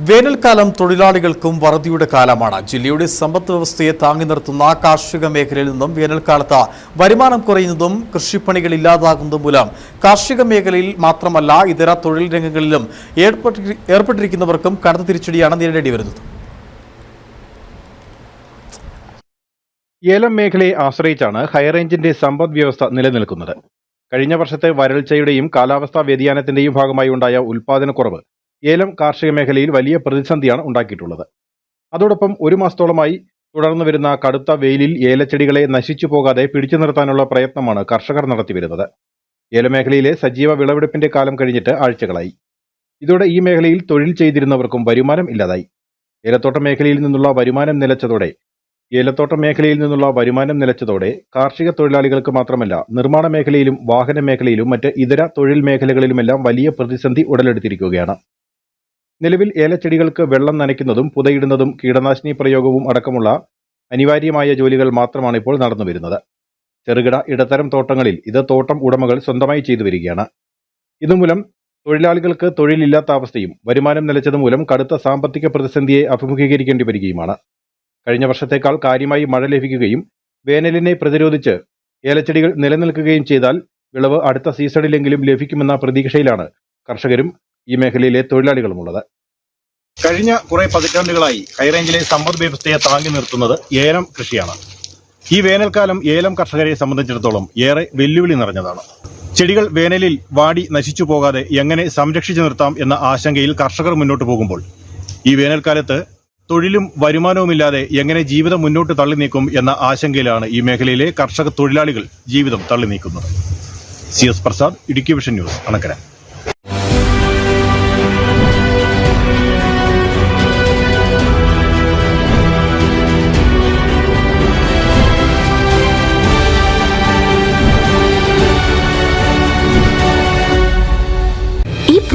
വേനൽക്കാലം തൊഴിലാളികൾക്കും വറുതിയുടെ കാലമാണ്. ജില്ലയുടെ സമ്പദ് വ്യവസ്ഥയെ താങ്ങി നിർത്തുന്ന കാർഷിക മേഖലയിൽ നിന്നും വേനൽക്കാലത്ത് വരുമാനം കുറയുന്നതും കൃഷിപ്പണികൾ ഇല്ലാതാകുന്നതും മൂലം കാർഷിക മേഖലയിൽ മാത്രമല്ല ഇതര തൊഴിൽ രംഗങ്ങളിലും ഏർപ്പെട്ടി- ഏർപ്പെട്ടിരിക്കുന്നവർക്കും കടുത്ത തിരിച്ചടിയാണ് നേരിടേണ്ടി വരുന്നത്. ഏലം മേഖലയെ ആശ്രയിച്ചാണ് ഹൈറേഞ്ചിന്റെ സമ്പദ് വ്യവസ്ഥ നിലനിൽക്കുന്നത്. കഴിഞ്ഞ വർഷത്തെ വരൾച്ചയുടെയും കാലാവസ്ഥാ വ്യതിയാനത്തിന്റെയും ഭാഗമായി ഉണ്ടായ ഉൽപാദനക്കുറവ് ഏലം കാർഷിക മേഖലയിൽ വലിയ പ്രതിസന്ധിയാണ് ഉണ്ടാക്കിയിട്ടുള്ളത്. അതോടൊപ്പം ഒരു മാസത്തോളമായി തുടർന്നു വരുന്ന കടുത്ത വെയിലിൽ ഏലച്ചെടികളെ നശിച്ചു പോകാതെ പിടിച്ചു നിർത്താനുള്ള പ്രയത്നമാണ് കർഷകർ നടത്തിവരുന്നത് ഏലമേഖലയിലെ സജീവ വിളവെടുപ്പിന്റെ കാലം കഴിഞ്ഞിട്ട് ആഴ്ചകളായി. ഇതോടെ ഈ മേഖലയിൽ തൊഴിൽ ചെയ്തിരുന്നവർക്കും വരുമാനം ഇല്ലാതായി. ഏലത്തോട്ട മേഖലയിൽ നിന്നുള്ള വരുമാനം നിലച്ചതോടെ ഏലത്തോട്ട മേഖലയിൽ നിന്നുള്ള വരുമാനം നിലച്ചതോടെ കാർഷിക തൊഴിലാളികൾക്ക് മാത്രമല്ല നിർമ്മാണ മേഖലയിലും വാഹന മേഖലയിലും മറ്റ് ഇതര തൊഴിൽ മേഖലകളിലുമെല്ലാം വലിയ പ്രതിസന്ധി ഉടലെടുത്തിരിക്കുകയാണ്. നിലവിൽ ഏലച്ചെടികൾക്ക് വെള്ളം നനയ്ക്കുന്നതും പുതയിടുന്നതും കീടനാശിനി പ്രയോഗവും അടക്കമുള്ള അനിവാര്യമായ ജോലികൾ മാത്രമാണ് ഇപ്പോൾ നടന്നു നടന്നുവരുന്നത്. ചെറുകിട ഇടത്തരം തോട്ടങ്ങളിൽ ഇത് തോട്ടം ഉടമകൾ സ്വന്തമായി ചെയ്തു വരികയാണ്. ഇതുമൂലം തൊഴിലാളികൾക്ക് തൊഴിലില്ലാത്ത അവസ്ഥയും വരുമാനം നിലച്ചത് മൂലം കടുത്ത സാമ്പത്തിക പ്രതിസന്ധിയെ അഭിമുഖീകരിക്കേണ്ടി വരികയുമാണ്. കഴിഞ്ഞ വർഷത്തേക്കാൾ കാര്യമായി മഴ ലഭിക്കുകയും വേനലിനെ പ്രതിരോധിച്ച് ഏലച്ചെടികൾ നിലനിൽക്കുകയും ചെയ്താൽ വിളവ് അടുത്ത സീസണിലെങ്കിലും ലഭിക്കുമെന്ന പ്രതീക്ഷയിലാണ് കർഷകരും ഈ മേഖലയിലെ തൊഴിലാളികളുമുള്ളത്. കഴിഞ്ഞ കുറെ പതിറ്റാണ്ടുകളായി ഹൈറേഞ്ചിലെ സമ്പദ് വ്യവസ്ഥയെ താങ്ങി നിർത്തുന്നത് ഏലം കൃഷിയാണ്. ഈ വേനൽക്കാലം ഏലം കർഷകരെ സംബന്ധിച്ചിടത്തോളം ഏറെ വെല്ലുവിളി നിറഞ്ഞതാണ്. ചെടികൾ വേനലിൽ വാടി നശിച്ചു പോകാതെ എങ്ങനെ സംരക്ഷിച്ചു നിർത്താം എന്ന ആശങ്കയിൽ കർഷകർ മുന്നോട്ട് പോകുമ്പോൾ ഈ വേനൽക്കാലത്ത് തൊഴിലും വരുമാനവുമില്ലാതെ എങ്ങനെ ജീവിതം മുന്നോട്ട് തള്ളി നീക്കും എന്ന ആശങ്കയിലാണ് ഈ മേഖലയിലെ കർഷക തൊഴിലാളികൾ ജീവിതം തള്ളി നീക്കുന്നത് C S Prasad Idukki vision news Anakkara.